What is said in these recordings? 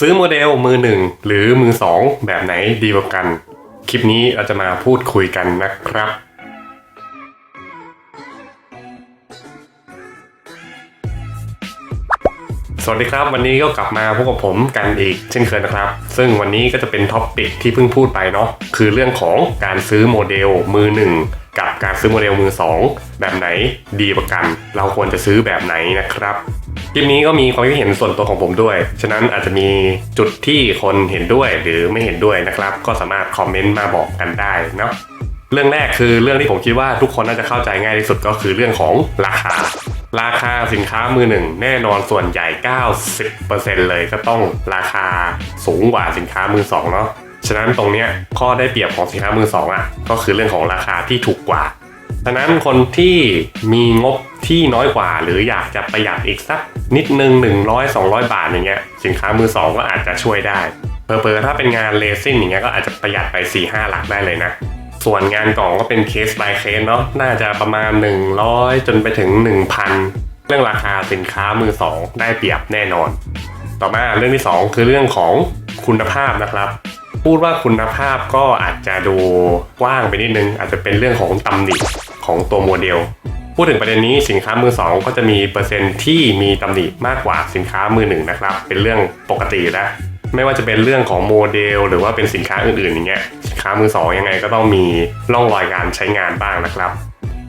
ซื้อโมเดลมือหนึ่งหรือมือสองแบบไหนดีกว่ากัน คลิปนี้เราจะมาพูดคุยกันนะครับ สวัสดีครับ วันนี้ก็กลับมาพบกับผมกันอีกเช่นเคยนะครับ ซึ่งวันนี้ก็จะเป็นท็อปปิกที่เพิ่งพูดไปเนาะคือเรื่องของการซื้อโมเดลมือหนึ่งกับการซื้อโมเดลมือสองแบบไหนดีกว่ากัน เราควรจะซื้อแบบไหนนะครับ คลิปนี้ก็มีความคิดเห็นส่วนตัวของผมด้วย ฉะนั้นอาจจะมีจุดที่คนเห็นด้วยหรือไม่เห็นด้วยนะครับ ก็สามารถคอมเมนต์มาบอกกันได้เนาะเรื่องแรกคือเรื่องที่ผมคิดว่าทุกคนน่าจะเข้าใจง่ายที่สุดก็คือเรื่องของราคา ราคาสินค้ามือหนึ่งแน่นอนส่วนใหญ่ 90%เลยก็ต้องราคาสูงกว่าสินค้ามือสองเนาะฉะนั้นตรงเนี้ยข้อได้เปรียบของสินค้ามือสองอะก็คือเรื่องของราคาที่ถูกกว่าฉะนั้นคนที่มีงบที่น้อยกว่า หรืออยากจะประหยัดอีกสัก นิดนึง100 200 บาทอย่างเงี้ยสินค้ามือสองก็อาจจะช่วยได้เพอเพอๆถ้าเป็นงานเลซิ่งอย่างเงี้ยก็อาจจะประหยัดไป 4-5 หลักได้เลยนะ ส่วนงานกล่องก็เป็นเคส by เคสเนาะน่าจะประมาณ 100 จนไปถึง 1,000 เรื่องราคาสินค้ามือสองได้เปรียบแน่นอน ต่อมาเรื่องที่ 2 คือเรื่องของคุณภาพนะครับพูดว่าคุณภาพก็อาจจะดูกว้างไปนิดนึง อาจจะเป็นเรื่องของตำหนิของตัวโมเดล พูดถึงประเด็นนี้สินค้ามือสองก็จะมีเปอร์เซ็นต์ที่มีตำหนิมากกว่าสินค้ามือหนึ่งนะครับ เป็นเรื่องปกติแล้วไม่ว่าจะเป็นเรื่องของโมเดล หรือว่าเป็นสินค้าอื่นๆอย่างเงี้ยสินค้ามือสองยังไงก็ต้องมีร่องรอยการใช้งานบ้างนะครับ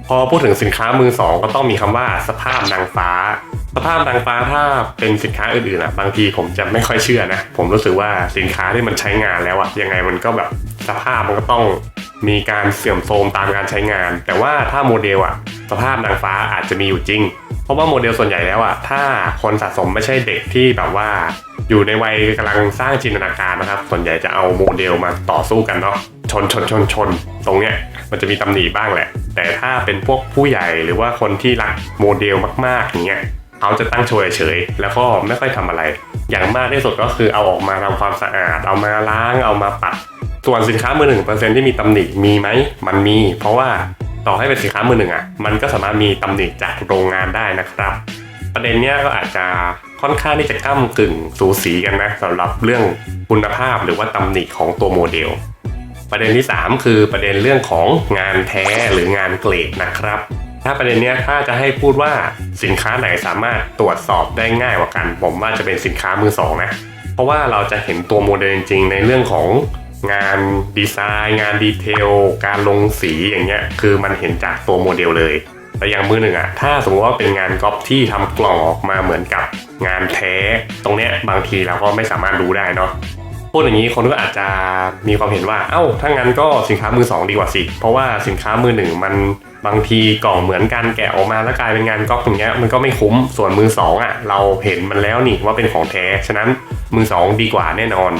พอพูดถึงสินค้ามือสองก็ต้องมีคำว่าสภาพนางฟ้า สภาพนางฟ้าถ้าเป็นสินค้าอื่นๆอะบางทีผมจะไม่ค่อยเชื่อนะ ผมรู้สึกว่าสินค้าที่มันใช้งานแล้วอะยังไงมันก็แบบ สภาพมันก็ต้องมีการเสื่อมโทรมตามการใช้งาน แต่ว่าถ้าโมเดลอะสภาพนางฟ้าอาจจะมีอยู่จริง เพราะว่าโมเดลส่วนใหญ่แล้วอะถ้าคนสะสมไม่ใช่เด็กที่แบบว่า อยู่ในวัยกำลังสร้างจินตนาการนะครับ ส่วนใหญ่จะเอาโมเดลมาต่อสู้กันเนาะชนชนชนชน ตรงเนี้ยมันจะมีตำหนิบ้างแหละ แต่ถ้าเป็นพวกผู้ใหญ่หรือว่าคนที่รักโมเดลมากๆอย่างเงี้ยเขาจะตั้งโชว์เฉยแล้วก็ไม่ค่อยทำอะไร อย่างมากที่สุดก็คือเอาออกมาทำความสะอาด เอามาล้างเอามาปัด ส่วนสินค้ามือหนึ่งเปอร์เซ็นที่มีตำหนิมีไหมมันมี เพราะว่าต่อให้เป็นสินค้ามือหนึ่งอะมันก็สามารถมีตำหนิจากโรงงานได้นะครับ ประเด็นเนี้ยก็อาจจะค่อนข้างที่จะก้ากึ่งสูสีกันนะสำหรับเรื่องคุณภาพหรือว่าตำหนิของตัวโมเดล ประเด็นที่ 3 คือประเด็นเรื่องของงานแท้หรืองานเกรดนะครับ ถ้าประเด็นเนี้ยถ้าจะให้พูดว่าสินค้าไหนสามารถตรวจสอบได้ง่ายกว่ากัน ผมว่าจะเป็นสินค้ามือสองนะ เพราะว่าเราจะเห็นตัวโมเดลจริงๆในเรื่องของงานดีไซน์งานดีเทล การลงสีอย่างเงี้ยคือมันเห็นจากตัวโมเดลเลยแต่อย่างมือหนึ่งอะถ้าสมมติว่าเป็นงานก๊อปที่ทำกล่องออกมาเหมือนกับงานแท้ ตรงเนี้ยบางทีเราก็ไม่สามารถรู้ได้เนาะ พูดอย่างนี้คนก็อาจจะมีความเห็นว่า เอ้า ถ้างั้นก็สินค้ามือสองดีกว่าสิ เพราะว่าสินค้ามือหนึ่งมันบางทีกล่องเหมือนกันแกะออกมาแล้วกลายเป็นงานก๊อปอย่างเงี้ยมันก็ไม่คุ้ม ส่วนมือสองอะเราเห็นมันแล้วนี่ว่าเป็นของแท้ ฉะนั้นมือสองดีกว่าแน่นอน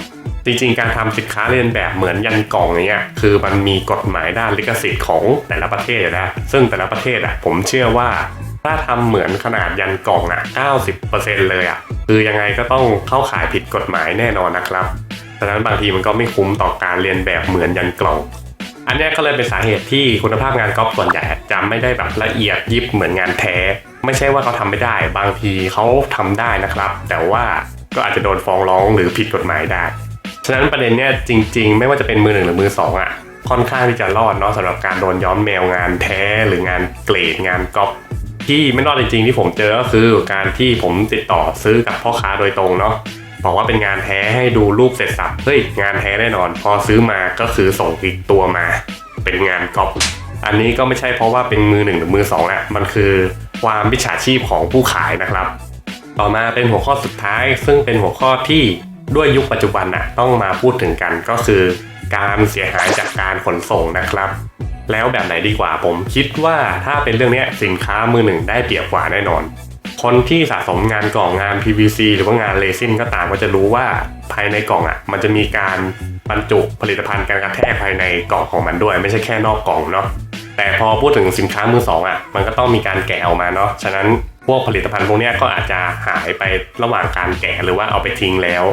จริงๆ การทำสินค้าเลียนแบบเหมือนยันกล่องอย่างเงี้ยคือมันมีกฎหมายด้านลิขสิทธิ์ของแต่ละประเทศนะ ซึ่งแต่ละประเทศอะผมเชื่อว่าถ้าทำเหมือนขนาดยันกล่องอะ 90%เลยอะ คือยังไงก็ต้องเข้าข่ายผิดกฎหมายแน่นอนนะครับ ฉะนั้นบางทีมันก็ไม่คุ้มต่อการเรียนแบบเหมือนยันกล่อง อันนี้ก็เลยเป็นสาเหตุที่คุณภาพงานก๊อปส่วนใหญ่จะไม่ได้แบบละเอียดยิบเหมือนงานแท้ ไม่ใช่ว่าเขาทำไม่ได้ บางทีเขาทำได้นะครับ แต่ว่าก็อาจจะโดนฟ้องร้องหรือผิดกฎหมายได้ ฉะนั้นประเด็นเนี้ยจริง ๆ ไม่ว่าจะเป็นมือหนึ่งหรือมือสองอะค่อนข้างที่จะรอดเนาะสำหรับการโดนย้อมแมวงานแท้หรืองานเกรดงานก๊อปที่ไม่รอดจริงๆที่ผมเจอก็คือการที่ผมติดต่อซื้อกับพ่อค้าโดยตรงเนาะ บอกว่าเป็นงานแท้ให้ดูรูปเสร็จสับเฮ้ยงานแท้แน่นอน พอซื้อมาก็คือส่งอีกตัวมา เป็นงานก๊อปอันนี้ก็ไม่ใช่เพราะว่าเป็นมือหนึ่งหรือมือสองอะมันคือความมิจฉาชีพของผู้ขายนะครับ ต่อมาเป็นหัวข้อสุดท้าย ซึ่งเป็นหัวข้อที่ด้วยยุคปัจจุบันน่ะต้องมาพูดถึงกันก็คือ การเสียหายจากการขนส่งนะครับ แล้วแบบไหนดีกว่าผมคิดว่าถ้าเป็นเรื่องนี้สินค้ามือหนึ่งได้เปรียบกว่าแน่นอน คนที่สะสมงานกล่องงาน PVC หรือว่างานเลซินก็ตามก็จะรู้ว่าภายในกล่องอะ มันจะมีการบรรจุผลิตภัณฑ์การกระแทกภายในกล่องของมันด้วย ไม่ใช่แค่นอกกล่องเนาะแต่พอพูดถึงสินค้ามือสองอะมันก็ต้องมีการแกะออกมาเนาะฉะนั้นพวกผลิตภัณฑ์พวกนี้ก็อาจจะหายไประหว่างการแกะหรือว่าเอาไปทิ้งแล้ว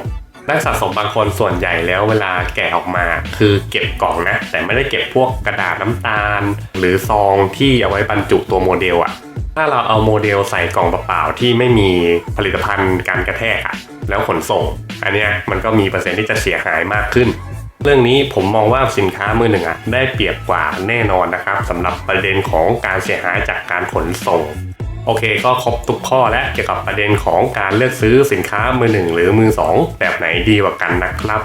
นักสะสมบางคนส่วนใหญ่แล้วเวลาแกะออกมา คือเก็บกล่องนะ แต่ไม่ได้เก็บพวกกระดาษน้ำตาล หรือซองที่เอาไว้บรรจุตัวโมเดลอะ ถ้าเราเอาโมเดลใส่กล่องเปล่าๆที่ไม่มีผลิตภัณฑ์การกระแทกอะแล้วขนส่ง อันเนี้ยมันก็มีเปอร์เซ็นต์ที่จะเสียหายมากขึ้น เรื่องนี้ผมมองว่าสินค้ามือหนึ่งอะได้เปรียบกว่าแน่นอนนะครับสำหรับประเด็นของการเสียหายจากการขนส่งโอเคก็ครบทุกข้อและเกี่ยวกับประเด็นของการเลือกซื้อสินค้ามือหนึ่งหรือมือสองแบบไหนดีกว่ากันนะครับ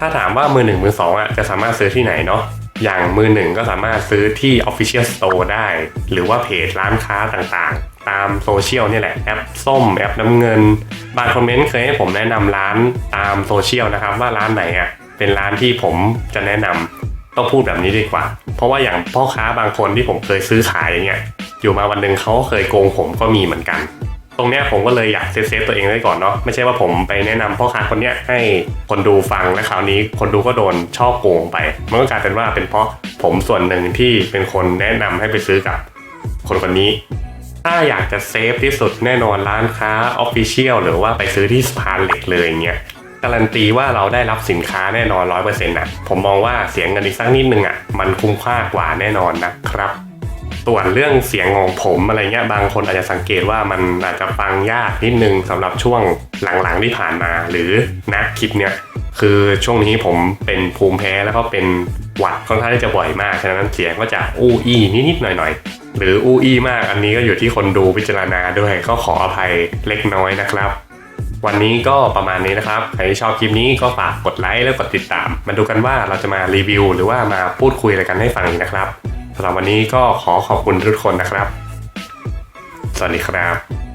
ถ้าถามว่ามือหนึ่งมือสองอะจะสามารถซื้อที่ไหนเนาะ อย่างมือหนึ่งก็สามารถซื้อที่ Official Store ได้ หรือว่าเพจร้านค้าต่างๆ ตามโซเชียลนี่แหละ แอปส้มแอปน้ำเงิน บางคอมเมนต์เคยให้ผมแนะนำร้านตามโซเชียลนะครับ ว่าร้านไหนอะเป็นร้านที่ผมจะแนะนำต้องพูดแบบนี้ดีกว่า เพราะว่าอย่างพ่อค้าบางคนที่ผมเคยซื้อขายอย่างเงี้ยอยู่มาวันหนึ่งเขาเคยโกงผมก็มีเหมือนกัน ตรงเนี้ยผมก็เลยอยากเซฟเซฟตัวเองไว้ก่อนเนาะไม่ใช่ว่าผมไปแนะนำพ่อค้าคนเนี้ยให้คนดูฟังและคราวนี้คนดูก็โดนชอบโกงไป มันก็กลายเป็นว่าเป็นเพราะผมส่วนหนึ่งที่เป็นคนแนะนำให้ไปซื้อกับคนคนนี้ ถ้าอยากจะเซฟที่สุดแน่นอนร้านค้าออฟฟิเชียลหรือว่าไปซื้อที่สะพานเหล็กเลยอย่างเงี้ยการันตีว่าเราได้รับสินค้าแน่นอนร้อยเปอร์เซ็นต์่ะผมมองว่าเสียเงินอีกสักนิดนึงอะมันคุ้มค่ากว่าแน่นอนนะครับ ส่วนเรื่องเสียงของผมอะไรเงี้ยบางคนอาจจะสังเกตว่ามันอาจจะฟังยากนิดนึงสำหรับช่วงหลังๆที่ผ่านมา หรือนะคลิปเนี้ยคือช่วงนี้ผมเป็นภูมิแพ้แล้วก็เป็นหวัดค่อนข้างที่จะบ่อยมากฉะนั้นเสียงก็จะอู้อี้นิดๆหน่อยๆหรืออู้อี้มากอันนี้ก็อยู่ที่คนดูพิจารณาด้วยก็ขออภัยเล็กน้อยนะครับวันนี้ก็ประมาณนี้นะครับ ใครที่ชอบคลิปนี้ก็ฝากกดไลค์และกดติดตาม มาดูกันว่าเราจะมารีวิว หรือว่ามาพูดคุยอะไรกันให้ฟังอีกนะครับ สำหรับวันนี้ก็ขอขอบคุณทุกคนนะครับ สวัสดีครับ